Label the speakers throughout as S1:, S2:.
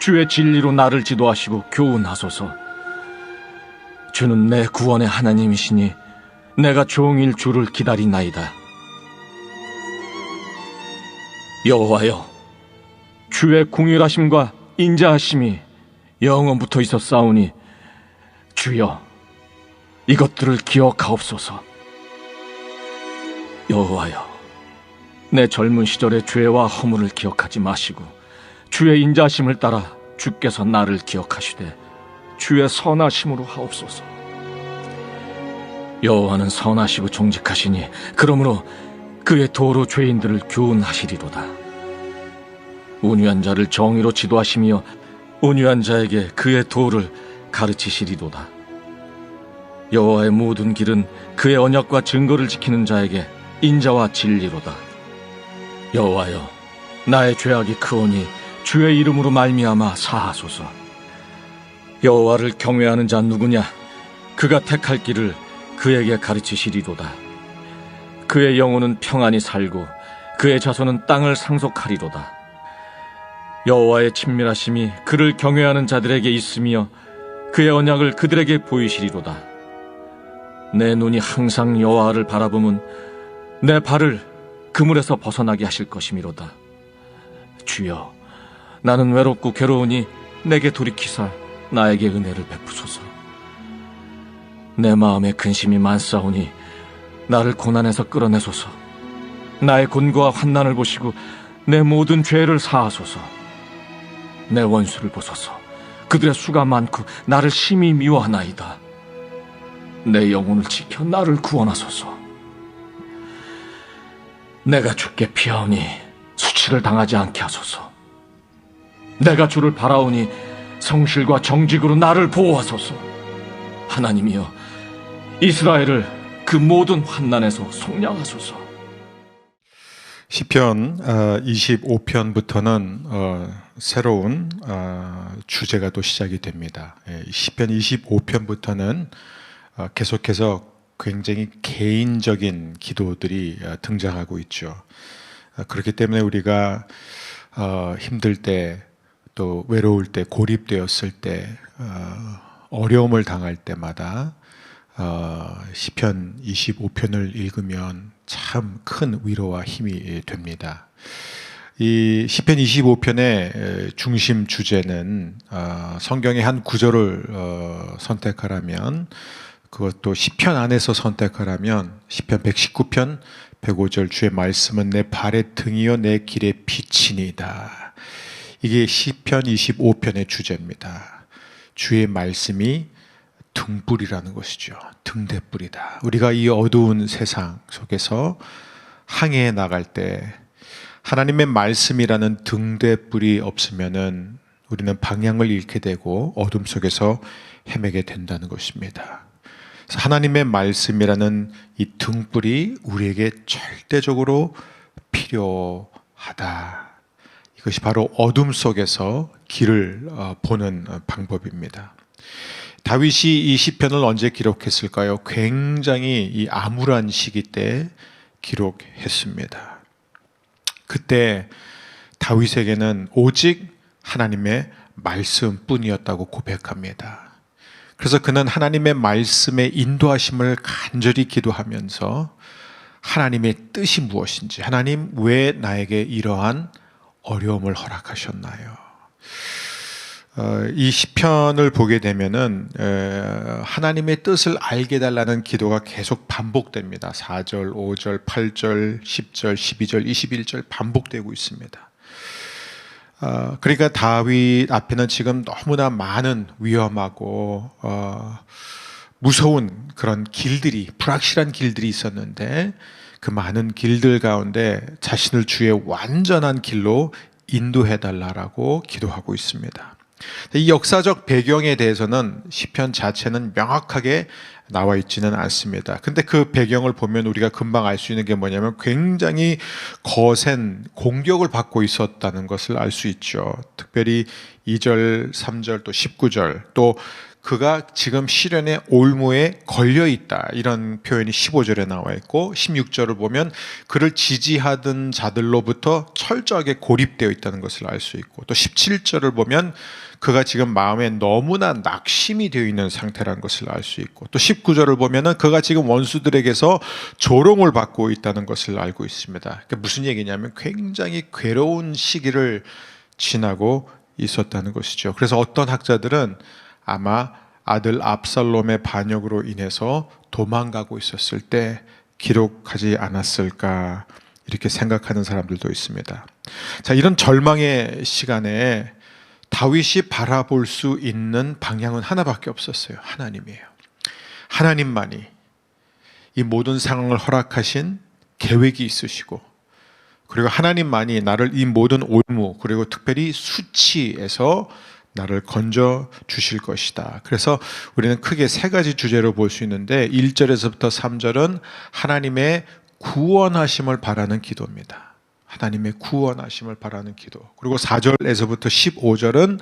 S1: 주의 진리로 나를 지도하시고 교훈하소서. 주는 내 구원의 하나님이시니 내가 종일 주를 기다리나이다. 여호와여, 주의 궁휼하심과 인자하심이 영원부터 있었사오니 주여 이것들을 기억하옵소서. 여호와여, 내 젊은 시절의 죄와 허물을 기억하지 마시고 주의 인자심을 따라 주께서 나를 기억하시되 주의 선하심으로 하옵소서. 여호와는 선하시고 정직하시니 그러므로 그의 도로 죄인들을 교훈하시리로다. 운유한 자를 정의로 지도하시며 운유한 자에게 그의 도를 가르치시리로다. 여호와의 모든 길은 그의 언약과 증거를 지키는 자에게 인자와 진리로다. 여호와여, 나의 죄악이 크오니 주의 이름으로 말미암아 사하소서. 여호와를 경외하는 자 누구냐? 그가 택할 길을 그에게 가르치시리로다. 그의 영혼은 평안히 살고 그의 자손은 땅을 상속하리로다. 여호와의 친밀하심이 그를 경외하는 자들에게 있으며 그의 언약을 그들에게 보이시리로다. 내 눈이 항상 여호와를 바라보면 내 발을 그물에서 벗어나게 하실 것이미로다. 주여, 나는 외롭고 괴로우니 내게 돌이키사 나에게 은혜를 베푸소서. 내 마음에 근심이 많사오니 나를 고난에서 끌어내소서. 나의 곤고와 환난을 보시고 내 모든 죄를 사하소서. 내 원수를 보소서. 그들의 수가 많고 나를 심히 미워하나이다. 내 영혼을 지켜 나를 구원하소서. 내가 주께 피하오니 수치를 당하지 않게 하소서. 내가 주를 바라오니 성실과 정직으로 나를 보호하소서. 하나님이여, 이스라엘을 그 모든 환난에서 속량하소서.
S2: 시편 25편부터는 어, 새로운 어, 주제가 또 시작이 됩니다. 예, 시편 25편부터는 어, 계속해서 굉장히 개인적인 기도들이 어, 등장하고 있죠. 어, 그렇기 때문에 우리가 어, 힘들 때, 또 외로울 때, 고립되었을 때, 어, 어려움을 당할 때마다 어, 시편 25편을 읽으면 참 큰 위로와 힘이 됩니다. 이 시편 25편의 중심 주제는 어, 성경의 한 구절을 어, 선택하라면 그것도 시편 안에서 선택하라면 시편 119편 105절 주의 말씀은 내 발의 등이요 내 길의 빛이니이다. 이게 시편 25편의 주제입니다. 주의 말씀이 등불이라는 것이죠. 등대불이다. 우리가 이 어두운 세상 속에서 항해해 나갈 때 하나님의 말씀이라는 등대불이 없으면은 우리는 방향을 잃게 되고 어둠 속에서 헤매게 된다는 것입니다. 하나님의 말씀이라는 이 등불이 우리에게 절대적으로 필요하다. 이것이 바로 어둠 속에서 길을 어, 보는 방법입니다. 다윗이 이 시편을 언제 기록했을까요? 굉장히 이 암울한 시기 때 기록했습니다. 그때 다윗에게는 오직 하나님의 말씀뿐이었다고 고백합니다. 그래서 그는 하나님의 말씀의 인도하심을 간절히 기도하면서 하나님의 뜻이 무엇인지, 하나님 왜 나에게 이러한 어려움을 허락하셨나요? 어, 이 시편을 보게 되면은 하나님의 뜻을 알게 달라는 기도가 계속 반복됩니다. 4절, 5절, 8절, 10절, 12절, 21절 반복되고 있습니다. 어, 그러니까 다윗 앞에는 지금 너무나 많은 위험하고 어, 무서운 그런 길들이 불확실한 길들이 있었는데 그 많은 길들 가운데 자신을 주의 완전한 길로 인도해 달라라고 기도하고 있습니다. 이 역사적 배경에 대해서는 시편 자체는 명확하게 나와 있지는 않습니다. 근데 그 배경을 보면 우리가 금방 알 수 있는 게 뭐냐면 굉장히 거센 공격을 받고 있었다는 것을 알 수 있죠. 특별히 2절, 3절 또 19절 또 그가 지금 시련의 올무에 걸려 있다. 이런 표현이 15절에 나와 있고 16절을 보면 그를 지지하던 자들로부터 철저하게 고립되어 있다는 것을 알 수 있고 또 17절을 보면 그가 지금 마음에 너무나 낙심이 되어 있는 상태라는 것을 알 수 있고 또 19절을 보면은 그가 지금 원수들에게서 조롱을 받고 있다는 것을 알고 있습니다. 그러니까 무슨 얘기냐면 굉장히 괴로운 시기를 지나고 있었다는 것이죠. 그래서 어떤 학자들은 아마 아들 압살롬의 반역으로 인해서 도망가고 있었을 때 기록하지 않았을까 이렇게 생각하는 사람들도 있습니다. 자, 이런 절망의 시간에 다윗이 바라볼 수 있는 방향은 하나밖에 없었어요. 하나님이에요. 하나님만이 이 모든 상황을 허락하신 계획이 있으시고 그리고 하나님만이 나를 이 모든 올무 그리고 특별히 수치에서 나를 건져 주실 것이다. 그래서 우리는 크게 세 가지 주제로 볼 수 있는데 1절에서부터 3절은 하나님의 구원하심을 바라는 기도입니다. 하나님의 구원하심을 바라는 기도. 그리고 4절에서부터 15절은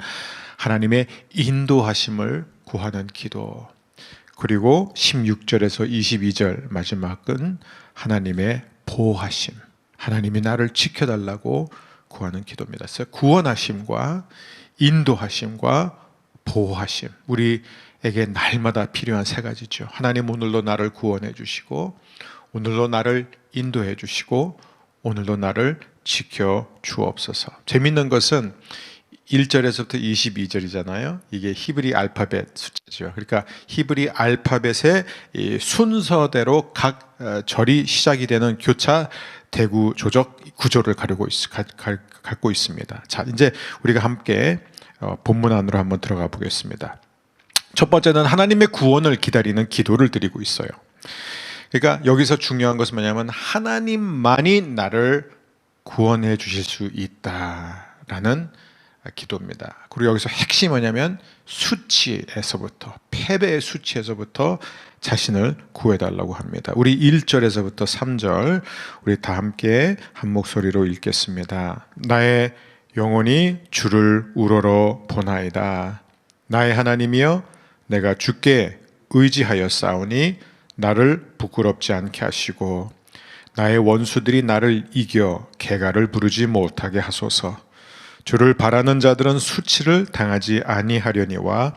S2: 하나님의 인도하심을 구하는 기도. 그리고 16절에서 22절 마지막은 하나님의 보호하심. 하나님이 나를 지켜달라고 구하는 기도입니다. 그래서 구원하심과 인도하심과 보호하심. 우리에게 날마다 필요한 세 가지죠. 하나님 오늘도 나를 구원해 주시고, 오늘도 나를 인도해 주시고, 오늘도 나를 지켜 주옵소서. 재밌는 것은 1절에서부터 22절이잖아요. 이게 히브리 알파벳 숫자죠. 그러니까 히브리 알파벳의 이 순서대로 각 어, 절이 시작이 되는 교차 대구 조적 구조를 가지고 있, 갖고 있습니다. 자, 이제 우리가 함께 어, 본문 안으로 한번 들어가 보겠습니다. 첫 번째는 하나님의 구원을 기다리는 기도를 드리고 있어요. 그러니까 여기서 중요한 것은 뭐냐면 하나님만이 나를 구원해 주실 수 있다라는 기도입니다. 그리고 여기서 핵심이 뭐냐면 수치에서부터 패배의 수치에서부터 자신을 구해달라고 합니다. 우리 1절에서부터 3절 우리 다 함께 한 목소리로 읽겠습니다. 나의 영혼이 주를 우러러 보나이다. 나의 하나님이여 내가 주께 의지하여 싸우니 나를 부끄럽지 않게 하시고 나의 원수들이 나를 이겨 개가를 부르지 못하게 하소서. 주를 바라는 자들은 수치를 당하지 아니하려니와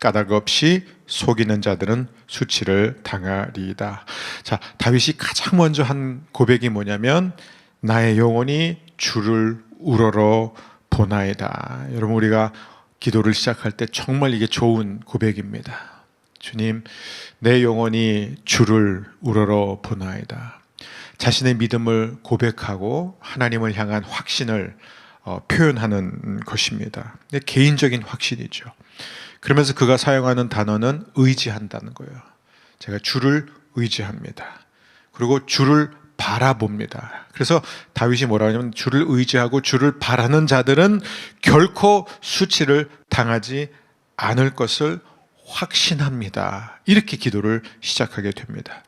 S2: 까닭 없이 속이는 자들은 수치를 당하리이다. 자, 다윗이 가장 먼저 한 고백이 뭐냐면 나의 영혼이 주를 우러러 보나이다. 여러분 우리가 기도를 시작할 때 정말 이게 좋은 고백입니다. 주님, 내 영혼이 주를 우러러 보나이다. 자신의 믿음을 고백하고 하나님을 향한 확신을 어, 표현하는 것입니다. 개인적인 확신이죠. 그러면서 그가 사용하는 단어는 의지한다는 거예요. 제가 주를 의지합니다. 그리고 주를 바라봅니다. 그래서 다윗이 뭐라 하냐면 주를 의지하고 주를 바라는 자들은 결코 수치를 당하지 않을 것을 확신합니다. 이렇게 기도를 시작하게 됩니다.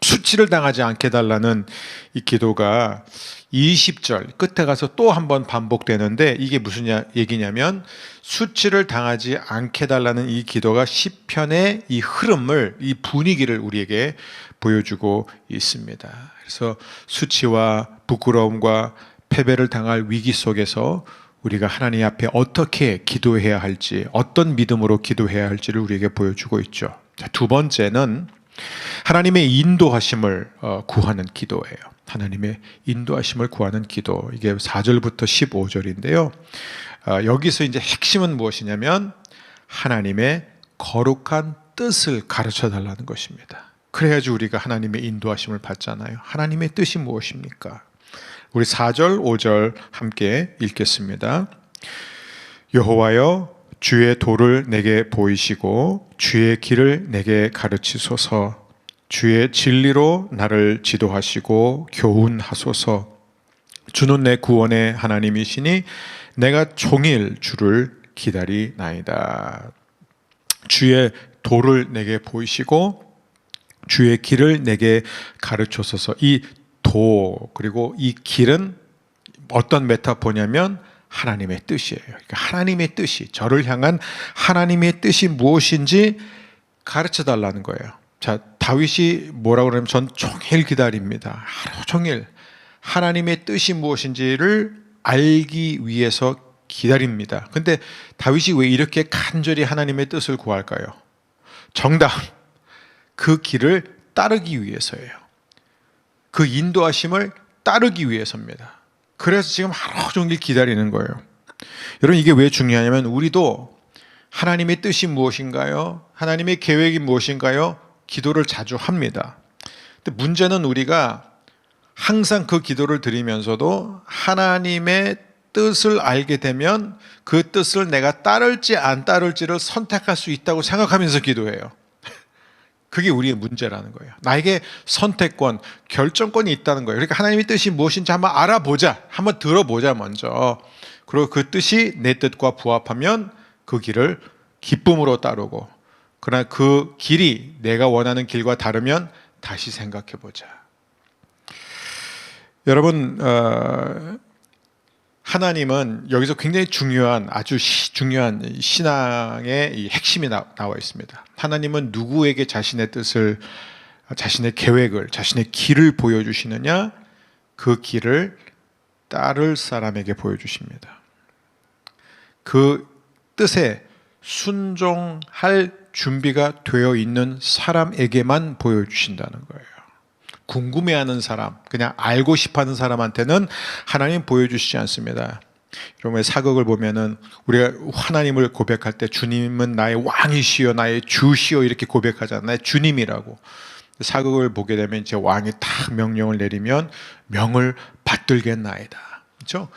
S2: 수치를 당하지 않게 달라는 이 기도가 20절 끝에 가서 또 한 번 반복되는데 이게 무슨 얘기냐면 수치를 당하지 않게 달라는 이 기도가 시편의 이 흐름을 이 분위기를 우리에게 보여주고 있습니다. 그래서 수치와 부끄러움과 패배를 당할 위기 속에서 우리가 하나님 앞에 어떻게 기도해야 할지, 어떤 믿음으로 기도해야 할지를 우리에게 보여주고 있죠. 자, 두 번째는 하나님의 인도하심을 어, 구하는 기도예요. 하나님의 인도하심을 구하는 기도. 이게 4절부터 15절인데요. 어, 여기서 이제 핵심은 무엇이냐면 하나님의 거룩한 뜻을 가르쳐 달라는 것입니다. 그래야지 우리가 하나님의 인도하심을 받잖아요. 하나님의 뜻이 무엇입니까? 우리 4절, 5절 함께 읽겠습니다. 여호와여 주의 도를 내게 보이시고 주의 길을 내게 가르치소서 주의 진리로 나를 지도하시고 교훈하소서 주는 내 구원의 하나님이시니 내가 종일 주를 기다리나이다. 주의 도를 내게 보이시고 주의 길을 내게 가르쳐서서 이 도 그리고 이 길은 어떤 메타포냐면 하나님의 뜻이에요. 그러니까 하나님의 뜻이 저를 향한 하나님의 뜻이 무엇인지 가르쳐 달라는 거예요. 자, 다윗이 뭐라고 그러냐면 전 종일 기다립니다. 하루 종일 하나님의 뜻이 무엇인지를 알기 위해서 기다립니다. 근데 다윗이 왜 이렇게 간절히 하나님의 뜻을 구할까요? 정답. 그 길을 따르기 위해서예요. 그 인도하심을 따르기 위해서입니다. 그래서 지금 하루 종일 기다리는 거예요. 여러분 이게 왜 중요하냐면 우리도 하나님의 뜻이 무엇인가요? 하나님의 계획이 무엇인가요? 기도를 자주 합니다. 근데 문제는 우리가 항상 그 기도를 드리면서도 하나님의 뜻을 알게 되면 그 뜻을 내가 따를지 안 따를지를 선택할 수 있다고 생각하면서 기도해요. 그게 우리의 문제라는 거예요. 나에게 선택권, 결정권이 있다는 거예요. 그러니까 하나님의 뜻이 무엇인지 한번 알아보자. 한번 들어보자, 먼저. 그리고 그 뜻이 내 뜻과 부합하면 그 길을 기쁨으로 따르고, 그러나 그 길이 내가 원하는 길과 다르면 다시 생각해 보자. 여러분, 어, 하나님은 여기서 굉장히 중요한 아주 시- 중요한 신앙의 이 핵심이 나, 나와 있습니다. 하나님은 누구에게 자신의 뜻을 자신의 계획을 자신의 길을 보여주시느냐 그 길을 따를 사람에게 보여주십니다. 그 뜻에 순종할 준비가 되어 있는 사람에게만 보여주신다는 거예요. 궁금해하는 사람, 그냥 알고 싶어하는 사람한테는 하나님 보여주시지 않습니다. 여러분의 사극을 보면은 우리가 하나님을 고백할 때 주님은 나의 왕이시여 나의 주시여 이렇게 고백하잖아요. 주님이라고. 사극을 보게 되면 이제 왕이 딱 명령을 내리면 명을 받들겠나이다. 그렇죠?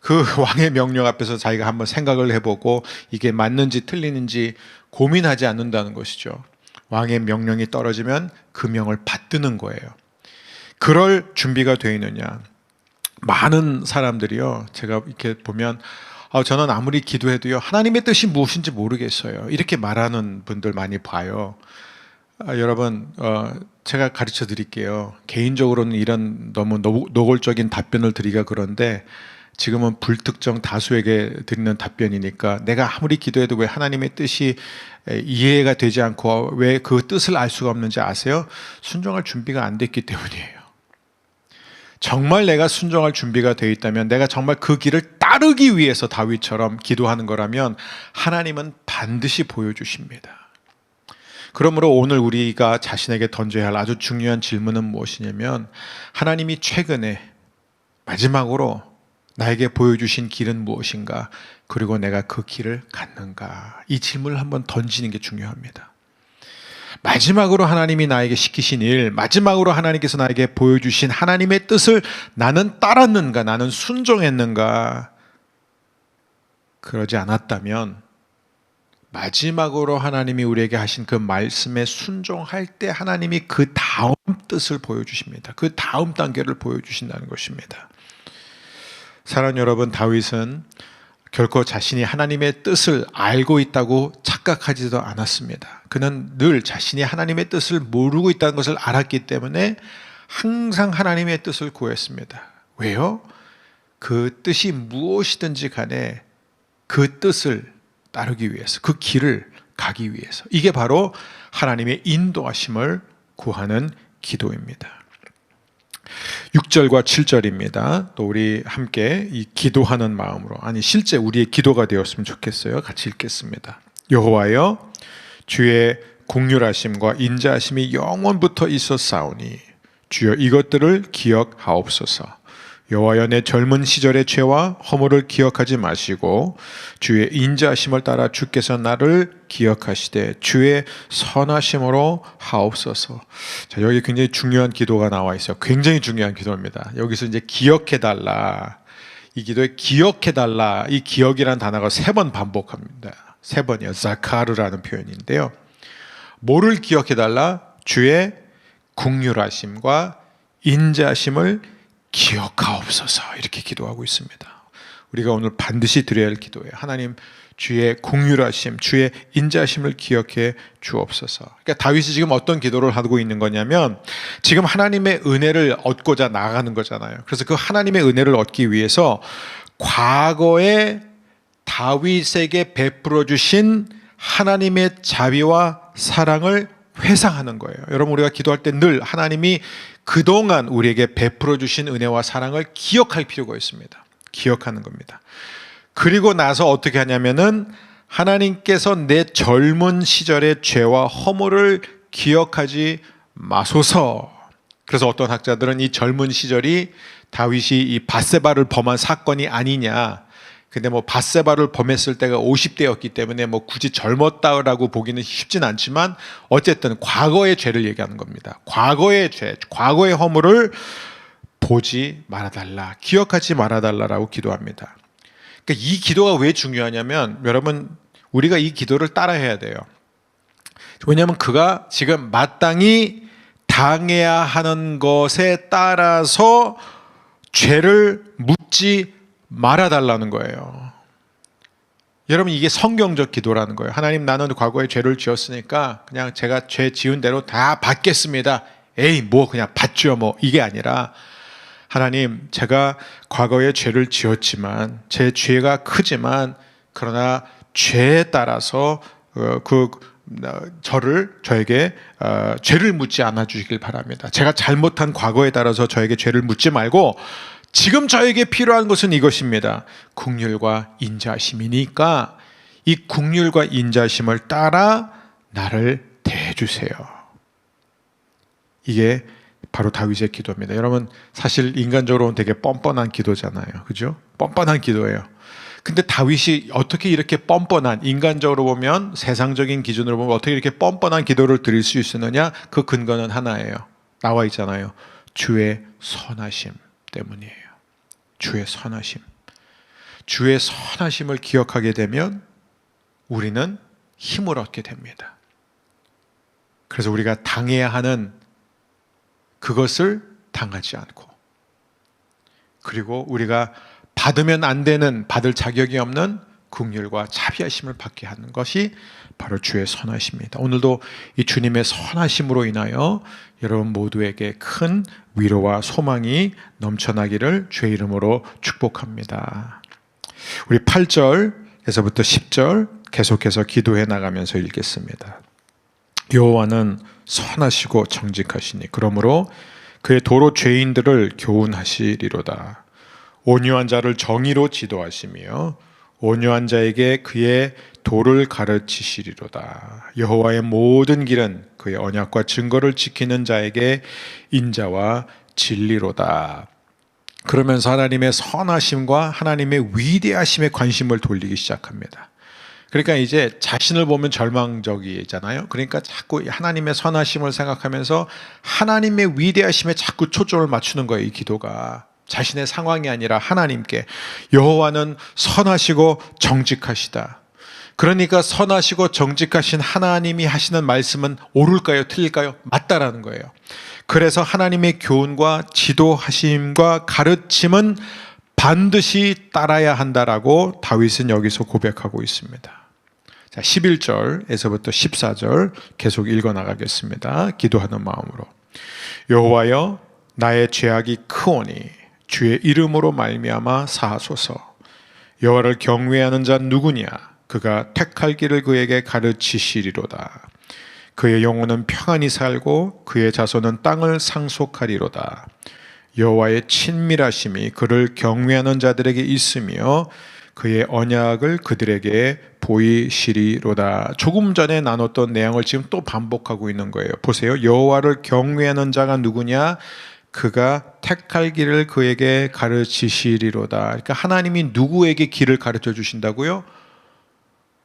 S2: 그 왕의 명령 앞에서 자기가 한번 생각을 해보고 이게 맞는지 틀리는지 고민하지 않는다는 것이죠. 왕의 명령이 떨어지면 그 명을 받드는 거예요. 그럴 준비가 되어 있느냐. 많은 사람들이요. 제가 이렇게 보면 아, 저는 아무리 기도해도요. 하나님의 뜻이 무엇인지 모르겠어요. 이렇게 말하는 분들 많이 봐요. 아, 여러분, 어, 제가 가르쳐 드릴게요. 개인적으로는 이런 너무 노, 노골적인 답변을 드리기가 그런데 지금은 불특정 다수에게 드리는 답변이니까 내가 아무리 기도해도 왜 하나님의 뜻이 에, 이해가 되지 않고 왜 그 뜻을 알 수가 없는지 아세요? 순종할 준비가 안 됐기 때문이에요. 정말 내가 순종할 준비가 되어 있다면 내가 정말 그 길을 따르기 위해서 다윗처럼 기도하는 거라면 하나님은 반드시 보여주십니다. 그러므로 오늘 우리가 자신에게 던져야 할 아주 중요한 질문은 무엇이냐면 하나님이 최근에 마지막으로 나에게 보여주신 길은 무엇인가? 그리고 내가 그 길을 갔는가? 이 질문을 한번 던지는 게 중요합니다. 마지막으로 하나님이 나에게 시키신 일, 마지막으로 하나님께서 나에게 보여주신 하나님의 뜻을 나는 따랐는가, 나는 순종했는가, 그러지 않았다면, 마지막으로 하나님이 우리에게 하신 그 말씀에 순종할 때 하나님이 그 다음 뜻을 보여주십니다. 그 다음 단계를 보여주신다는 것입니다. 사랑 여러분, 다윗은 결코 자신이 하나님의 뜻을 알고 있다고 착 각하지도 않았습니다. 그는 늘 자신이 하나님의 뜻을 모르고 있다는 것을 알았기 때문에 항상 하나님의 뜻을 구했습니다. 왜요? 그 뜻이 무엇이든지 간에 그 뜻을 따르기 위해서, 그 길을 가기 위해서. 이게 바로 하나님의 인도하심을 구하는 기도입니다. 6절과 7절입니다. 또 우리 함께 이 기도하는 마음으로 아니 실제 우리의 기도가 되었으면 좋겠어요. 같이 읽겠습니다. 여호와여 주의 공률하심과 인자하심이 영원부터 있었사오니 주여 이것들을 기억하옵소서. 여호와여 내 젊은 시절의 죄와 허물을 기억하지 마시고 주의 인자하심을 따라 주께서 나를 기억하시되 주의 선하심으로 하옵소서. 자, 여기 굉장히 중요한 기도가 나와 있어요. 굉장히 중요한 기도입니다. 여기서 이제 기억해 달라. 이 기도에 기억해 달라. 이 기억이라는 단어가 세 번 반복합니다. 세 번이요. 자카르라는 표현인데요. 뭐를 기억해 달라? 주의 국률하심과 인자하심을 기억하옵소서 이렇게 기도하고 있습니다. 우리가 오늘 반드시 드려야 할 기도예요. 하나님 주의 궁휼하심, 주의 인자심을 기억해 주옵소서. 그러니까 다윗이 지금 어떤 기도를 하고 있는 거냐면 지금 하나님의 은혜를 얻고자 나가는 거잖아요. 그래서 그 하나님의 은혜를 얻기 위해서 과거에 다윗에게 베풀어 주신 하나님의 자비와 사랑을 회상하는 거예요. 여러분 우리가 기도할 때 늘 하나님이 그동안 우리에게 베풀어 주신 은혜와 사랑을 기억할 필요가 있습니다. 기억하는 겁니다. 그리고 나서 어떻게 하냐면은 하나님께서 내 젊은 시절의 죄와 허물을 기억하지 마소서. 그래서 어떤 학자들은 이 젊은 시절이 다윗이 이 바세바를 범한 사건이 아니냐. 근데 뭐 바세바를 범했을 때가 50대였기 때문에 뭐 굳이 젊었다라고 보기는 쉽진 않지만 어쨌든 과거의 죄를 얘기하는 겁니다. 과거의 죄, 과거의 허물을 보지 말아달라, 기억하지 말아달라라고 기도합니다. 그러니까 이 기도가 왜 중요하냐면 여러분 우리가 이 기도를 따라해야 돼요. 왜냐하면 그가 지금 마땅히 당해야 하는 것에 따라서 죄를 묻지 말아달라는 거예요. 여러분 이게 성경적 기도라는 거예요. 하나님 나는 과거에 죄를 지었으니까 그냥 제가 죄 지은 대로 다 받겠습니다. 에이 뭐 그냥 받죠 뭐 이게 아니라 하나님 제가 과거에 죄를 지었지만 제 죄가 크지만 그러나 죄에 따라서 어, 그 어, 저를 저에게 어, 죄를 묻지 않아 주시길 바랍니다. 제가 잘못한 과거에 따라서 저에게 죄를 묻지 말고 지금 저에게 필요한 것은 이것입니다. 국률과 인자심이니까 이 국률과 인자심을 따라 나를 대해 주세요. 이게 바로 다윗의 기도입니다. 여러분 사실 인간적으로는 되게 뻔뻔한 기도잖아요. 그죠? 뻔뻔한 기도예요. 근데 다윗이 어떻게 이렇게 뻔뻔한 인간적으로 보면 세상적인 기준으로 보면 어떻게 이렇게 뻔뻔한 기도를 드릴 수 있었느냐? 그 근거는 하나예요. 나와 있잖아요. 주의 선하심 때문이에요. 주의 선하심. 주의 선하심을 기억하게 되면 우리는 힘을 얻게 됩니다. 그래서 우리가 당해야 하는 그것을 당하지 않고 그리고 우리가 받으면 안 되는 받을 자격이 없는 국률과 자비하심을 받게 하는 것이 바로 주의 선하심입니다. 오늘도 이 주님의 선하심으로 인하여 여러분 모두에게 큰 위로와 소망이 넘쳐나기를 주의 이름으로 축복합니다. 우리 8절에서부터 10절 계속해서 기도해 나가면서 읽겠습니다. 여호와는 선하시고 정직하시니 그러므로 그의 도로 죄인들을 교훈하시리로다. 온유한 자를 정의로 지도하시며 온유한 자에게 그의 도를 가르치시리로다. 여호와의 모든 길은 그의 언약과 증거를 지키는 자에게 인자와 진리로다. 그러면서 하나님의 선하심과 하나님의 위대하심에 관심을 돌리기 시작합니다. 그러니까 이제 자신을 보면 절망적이잖아요. 그러니까 자꾸 하나님의 선하심을 생각하면서 하나님의 위대하심에 자꾸 초점을 맞추는 거예요. 이 기도가 자신의 상황이 아니라 하나님께 여호와는 선하시고 정직하시다. 그러니까 선하시고 정직하신 하나님이 하시는 말씀은 옳을까요? 틀릴까요? 맞다라는 거예요. 그래서 하나님의 교훈과 지도하심과 가르침은 반드시 따라야 한다라고 다윗은 여기서 고백하고 있습니다. 자, 11절에서부터 14절 계속 읽어 나가겠습니다. 기도하는 마음으로. 여호와여 나의 죄악이 크오니 주의 이름으로 말미암아 사하소서. 여호와를 경외하는 자 누구냐? 그가 택할 길을 그에게 가르치시리로다. 그의 영혼은 평안히 살고 그의 자손은 땅을 상속하리로다. 여호와의 친밀하심이 그를 경외하는 자들에게 있으며 그의 언약을 그들에게 보이시리로다. 조금 전에 나눴던 내용을 지금 또 반복하고 있는 거예요. 보세요. 여호와를 경외하는 자가 누구냐? 그가 택할 길을 그에게 가르치시리로다. 그러니까 하나님이 누구에게 길을 가르쳐 주신다고요?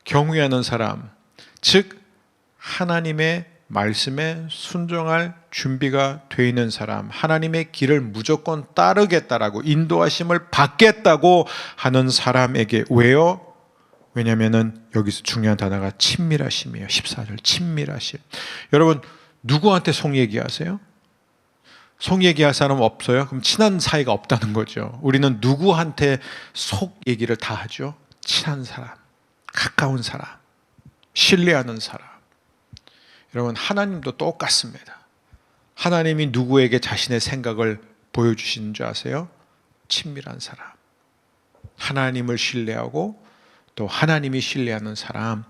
S2: 경외하는 사람. 즉 하나님의 말씀에 순종할 준비가 돼 있는 사람, 하나님의 길을 무조건 따르겠다라고 인도하심을 받겠다고 하는 사람에게 왜요? 왜냐면은 여기서 중요한 단어가 친밀하심이에요. 14절 친밀하심. 여러분 누구한테 속 얘기하세요? 속 얘기할 사람 없어요? 그럼 친한 사이가 없다는 거죠. 우리는 누구한테 속 얘기를 다 하죠? 친한 사람. 가까운 사람, 신뢰하는 사람. 여러분 하나님도 똑같습니다. 하나님이 누구에게 자신의 생각을 보여주시는 줄 아세요? 친밀한 사람. 하나님을 신뢰하고 또 하나님이 신뢰하는 사람.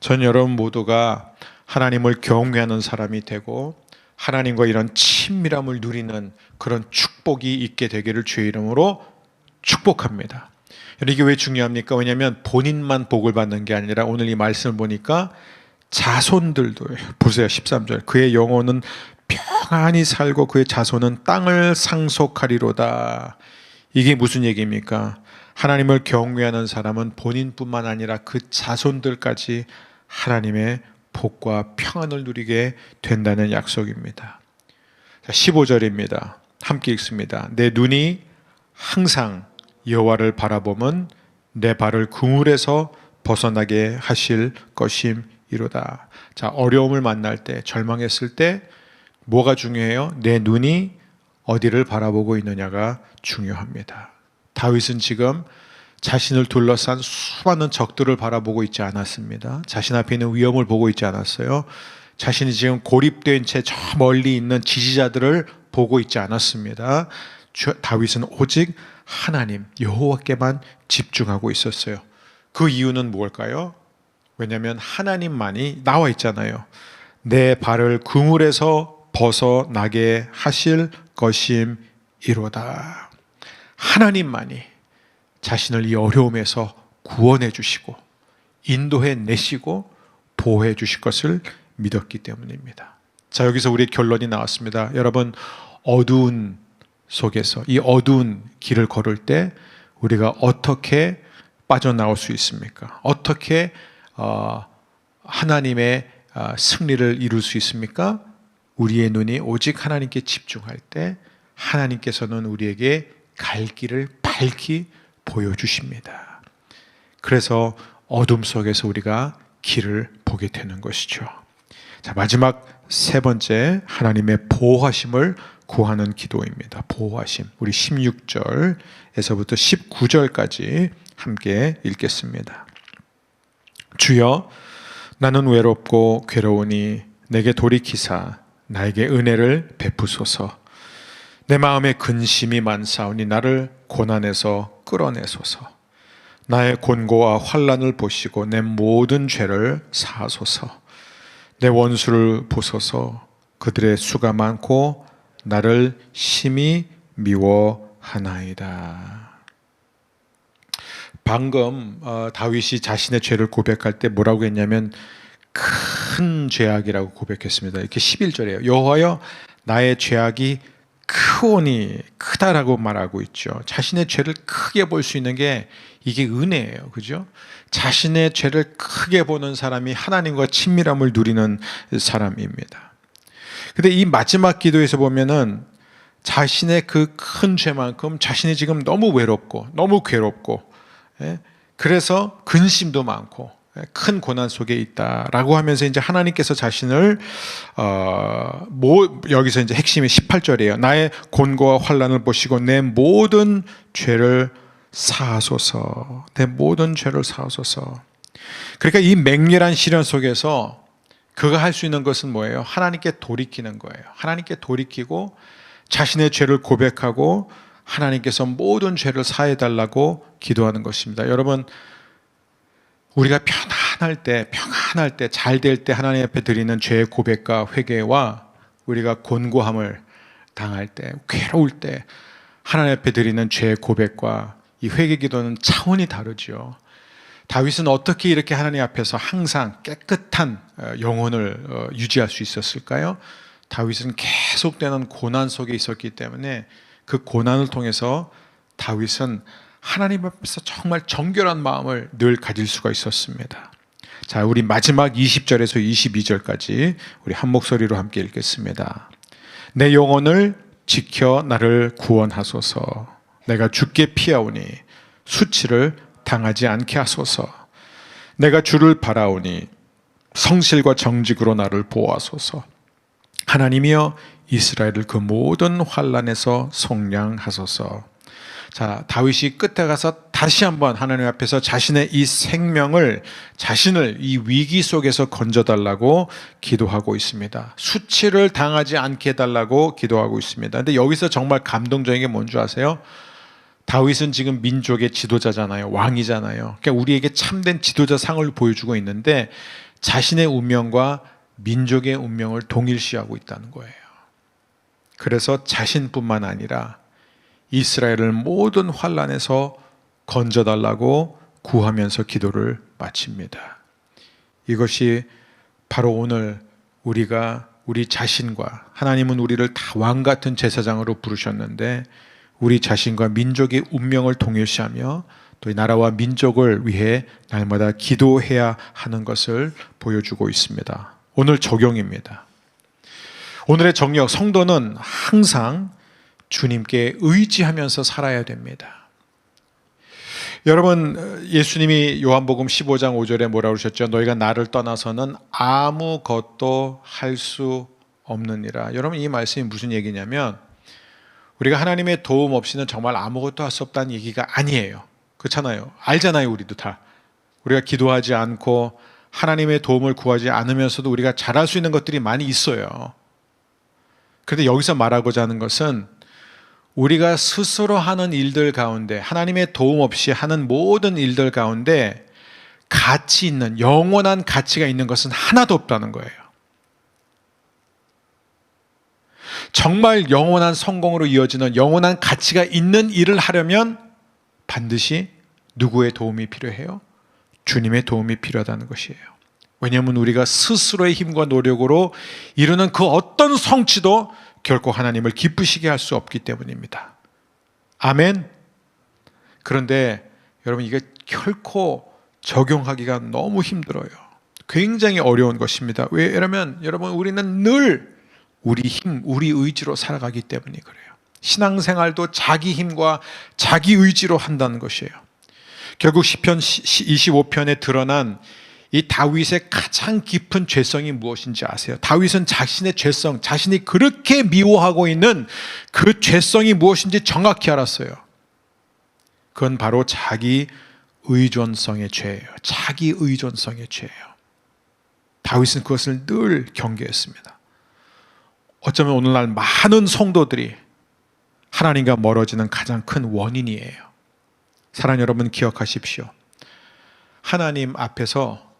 S2: 전 여러분 모두가 하나님을 경외하는 사람이 되고 하나님과 이런 친밀함을 누리는 그런 축복이 있게 되기를 주의 이름으로 축복합니다. 이게 왜 중요합니까? 왜냐하면 본인만 복을 받는 게 아니라 오늘 이 말씀을 보니까 자손들도 보세요 13절 그의 영혼은 평안히 살고 그의 자손은 땅을 상속하리로다. 이게 무슨 얘기입니까? 하나님을 경외하는 사람은 본인뿐만 아니라 그 자손들까지 하나님의 복과 평안을 누리게 된다는 약속입니다. 15절입니다. 함께 읽습니다. 내 눈이 항상 여호와를 바라보면 내 발을 그물에서 벗어나게 하실 것임이로다. 자, 어려움을 만날 때, 절망했을 때 뭐가 중요해요? 내 눈이 어디를 바라보고 있느냐가 중요합니다. 다윗은 지금 자신을 둘러싼 수많은 적들을 바라보고 있지 않았습니다. 자신 앞에 있는 위험을 보고 있지 않았어요. 자신이 지금 고립된 채 저 멀리 있는 지지자들을 보고 있지 않았습니다. 주- 다윗은 오직 하나님 여호와께만 집중하고 있었어요. 그 이유는 무엇일까요? 왜냐하면 하나님만이 나와 있잖아요. 내 발을 그물에서 벗어나게 하실 것임이로다. 하나님만이 자신을 이 어려움에서 구원해 주시고 인도해 내시고 보호해 주실 것을 믿었기 때문입니다. 자, 여기서 우리 결론이 나왔습니다. 여러분, 어두운 속에서 이 어두운 길을 걸을 때 우리가 어떻게 빠져나올 수 있습니까? 어떻게 어, 하나님의 어, 승리를 이룰 수 있습니까? 우리의 눈이 오직 하나님께 집중할 때 하나님께서는 우리에게 갈 길을 밝히 보여주십니다. 그래서 어둠 속에서 우리가 길을 보게 되는 것이죠. 자, 마지막 세 번째 하나님의 보호하심을 구하는 기도입니다. 보호하심. 우리 16절에서부터 19절까지 함께 읽겠습니다. 주여 나는 외롭고 괴로우니 내게 돌이키사 나에게 은혜를 베푸소서 내 마음에 근심이 많사오니 나를 고난에서 끌어내소서 나의 곤고와 환란을 보시고 내 모든 죄를 사하소서 내 원수를 보소서 그들의 수가 많고 나를 심히 미워하나이다. 방금 어, 다윗이 자신의 죄를 고백할 때 뭐라고 했냐면 큰 죄악이라고 고백했습니다. 이렇게 11절이에요. 여호와여 나의 죄악이 크오니 크다라고 말하고 있죠. 자신의 죄를 크게 볼 수 있는 게 이게 은혜예요. 그죠? 자신의 죄를 크게 보는 사람이 하나님과 친밀함을 누리는 사람입니다. 근데 이 마지막 기도에서 보면은 자신의 그 큰 죄만큼 자신이 지금 너무 외롭고 너무 괴롭고 예? 그래서 근심도 많고 예? 큰 고난 속에 있다라고 하면서 이제 하나님께서 자신을 어, 뭐 여기서 이제 핵심이 18절이에요. 나의 곤고와 환란을 보시고 내 모든 죄를 사하소서. 내 모든 죄를 사하소서. 그러니까 이 맹렬한 시련 속에서 그가 할 수 있는 것은 뭐예요? 하나님께 돌이키는 거예요. 하나님께 돌이키고 자신의 죄를 고백하고 하나님께서 모든 죄를 사해 달라고 기도하는 것입니다. 여러분 우리가 편안할 때, 평안할 때, 잘 될 때 하나님 앞에 드리는 죄의 고백과 회개와 우리가 곤고함을 당할 때, 괴로울 때 하나님 앞에 드리는 죄의 고백과 이 회개 기도는 차원이 다르죠. 다윗은 어떻게 이렇게 하나님 앞에서 항상 깨끗한 어, 영혼을 어, 유지할 수 있었을까요? 다윗은 계속되는 고난 속에 있었기 때문에 그 고난을 통해서 다윗은 하나님 앞에서 정말 정결한 마음을 늘 가질 수가 있었습니다. 자, 우리 마지막 20절에서 22절까지 우리 한 목소리로 함께 읽겠습니다. 내 영혼을 지켜 나를 구원하소서. 내가 죽게 피하오니 수치를 당하지 않게 하소서. 내가 주를 바라오니 성실과 정직으로 나를 보호하소서. 하나님이여 이스라엘을 그 모든 환란에서 속량하소서. 자, 다윗이 끝에 가서 다시 한번 하나님 앞에서 자신의 이 생명을 자신을 이 위기 속에서 건져달라고 기도하고 있습니다. 수치를 당하지 않게 해달라고 기도하고 있습니다. 근데 여기서 정말 감동적인 게뭔줄 아세요? 다윗은 지금 민족의 지도자잖아요. 왕이잖아요. 그러니까 우리에게 참된 지도자 상을 보여주고 있는데 자신의 운명과 민족의 운명을 동일시하고 있다는 거예요. 그래서 자신뿐만 아니라 이스라엘을 모든 환란에서 건져달라고 구하면서 기도를 마칩니다. 이것이 바로 오늘 우리가 우리 자신과 하나님은 우리를 다 왕 같은 제사장으로 부르셨는데 우리 자신과 민족의 운명을 동일시하며 또이 나라와 민족을 위해 날마다 기도해야 하는 것을 보여주고 있습니다. 오늘 적용입니다. 오늘의 정력 성도는 항상 주님께 의지하면서 살아야 됩니다. 여러분 예수님이 요한복음 15장 5절에 뭐라 그러셨죠? 너희가 나를 떠나서는 아무것도 할 수 없느니라. 여러분 이 말씀이 무슨 얘기냐면 우리가 하나님의 도움 없이는 정말 아무것도 할 수 없다는 얘기가 아니에요. 그렇잖아요. 알잖아요, 우리도 다. 우리가 기도하지 않고 하나님의 도움을 구하지 않으면서도 우리가 잘할 수 있는 것들이 많이 있어요. 그런데 여기서 말하고자 하는 것은 우리가 스스로 하는 일들 가운데 하나님의 도움 없이 하는 모든 일들 가운데 가치 있는 영원한 가치가 있는 것은 하나도 없다는 거예요. 정말 영원한 성공으로 이어지는 영원한 가치가 있는 일을 하려면 반드시 누구의 도움이 필요해요? 주님의 도움이 필요하다는 것이에요. 왜냐하면 우리가 스스로의 힘과 노력으로 이루는 그 어떤 성취도 결코 하나님을 기쁘시게 할 수 없기 때문입니다. 아멘. 그런데 여러분 이게 결코 적용하기가 너무 힘들어요. 굉장히 어려운 것입니다. 왜냐하면 여러분 우리는 늘 우리 힘, 우리 의지로 살아가기 때문에 그래요. 신앙생활도 자기 힘과 자기 의지로 한다는 것이에요. 결국 시편 25편에 드러난 이 다윗의 가장 깊은 죄성이 무엇인지 아세요? 다윗은 자신의 죄성, 자신이 그렇게 미워하고 있는 그 죄성이 무엇인지 정확히 알았어요. 그건 바로 자기 의존성의 죄예요. 자기 의존성의 죄예요. 다윗은 그것을 늘 경계했습니다. 어쩌면 오늘날 많은 성도들이 하나님과 멀어지는 가장 큰 원인이에요. 사랑 여러분 기억하십시오. 하나님 앞에서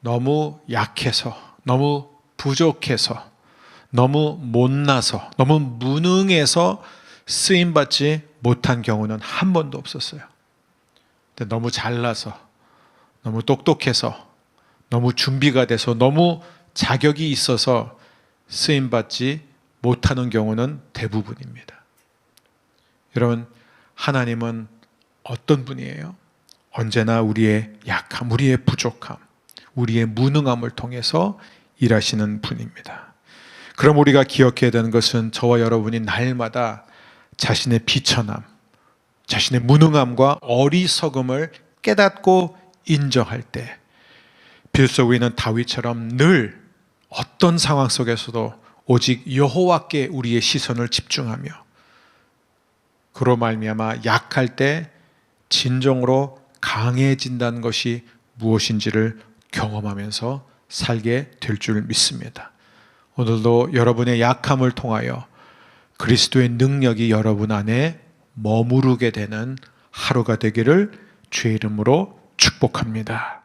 S2: 너무 약해서, 너무 부족해서, 너무 못나서, 너무 무능해서 쓰임받지 못한 경우는 한 번도 없었어요. 근데 너무 잘나서, 너무 똑똑해서, 너무 준비가 돼서, 너무 자격이 있어서 쓰임받지 못하는 경우는 대부분입니다. 여러분, 하나님은 어떤 분이에요? 언제나 우리의 약함, 우리의 부족함, 우리의 무능함을 통해서 일하시는 분입니다. 그럼 우리가 기억해야 되는 것은 저와 여러분이 날마다 자신의 비천함, 자신의 무능함과 어리석음을 깨닫고 인정할 때, 빌소 우리는 다윗처럼 늘 어떤 상황 속에서도 오직 여호와께 우리의 시선을 집중하며 그로 말미암아 약할 때 진정으로 강해진다는 것이 무엇인지를 경험하면서 살게 될 줄 믿습니다. 오늘도 여러분의 약함을 통하여 그리스도의 능력이 여러분 안에 머무르게 되는 하루가 되기를 주의 이름으로 축복합니다.